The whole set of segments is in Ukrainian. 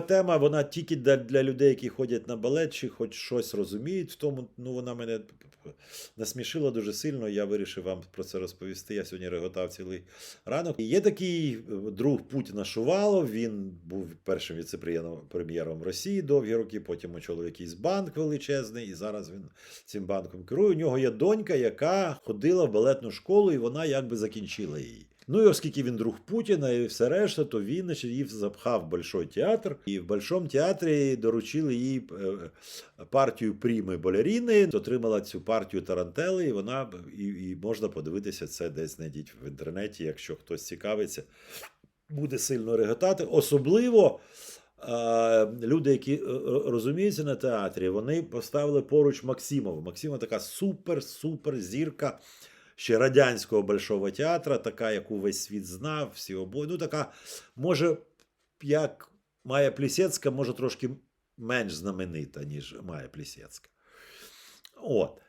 Тема вона тільки для, для людей, які ходять на балет, чи хоч щось розуміють в тому. Ну вона мене насмішила дуже сильно. Я вирішив вам про це розповісти. Я сьогодні реготав цілий ранок. І Є такий е, друг Путіна Шувалов. Він був першим віце-прем'єром Росії довгі роки. Потім очолив якийсь банк величезний, і зараз він цим банком керує. У нього є донька, яка ходила в балетну школу, і вона якби закінчила її. Ну і оскільки він друг Путіна і все решта, то він значить, її запхав в Большой театр. І в Большому театрі доручили їй е, партію пріми балеріни, отримала цю партію тарантели, і вона і, і можна подивитися це десь знайдіть в інтернеті, якщо хтось цікавиться, буде сильно реготати. Особливо. е, Люди, які е, розуміються на театрі, вони поставили поруч Максимова. Максимова така супер-супер зірка ще радянського Большого театра, така, яку весь світ знав, всі обоє. Ну, така, може, як Майя Плісецька, може трошки менш знаменита, ніж Майя Плісецька. От.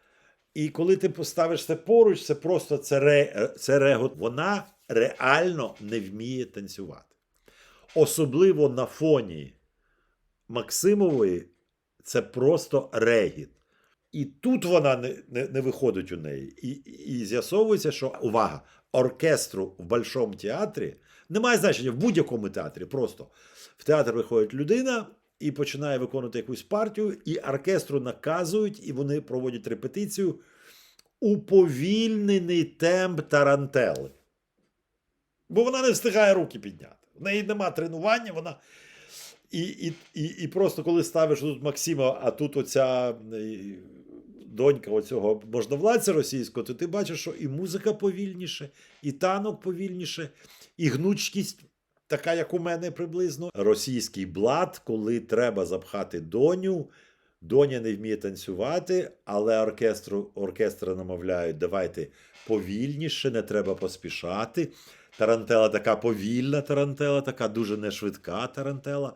І коли ти поставиш це поруч, це просто це, ре, це регот. Вона реально не вміє танцювати. Особливо на фоні Максимової, це просто регіт. І тут вона не, не, не виходить у неї. І, і з'ясовується, що увага, оркестру в Большому театрі немає значення в будь-якому театрі. Просто в театр виходить людина і починає виконувати якусь партію, і оркестру наказують, і вони проводять репетицію уповільнений темп тарантели. Бо вона не встигає руки підняти. В неї нема тренування, вона. І, і, і, і просто коли ставиш тут Максима, а тут оця е, донька оцього можновладця російського, то ти бачиш, що і музика повільніше, і танок повільніше, і гнучкість. Така, як у мене приблизно, російський блат, коли треба запхати доню, доня не вміє танцювати, але оркестру, оркестра намовляють, давайте повільніше, не треба поспішати. Тарантела така повільна тарантела, така дуже нешвидка тарантела.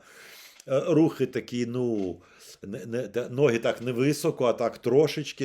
Е, Рухи такі, ну, не, не, ноги так не високо, а так трошечки.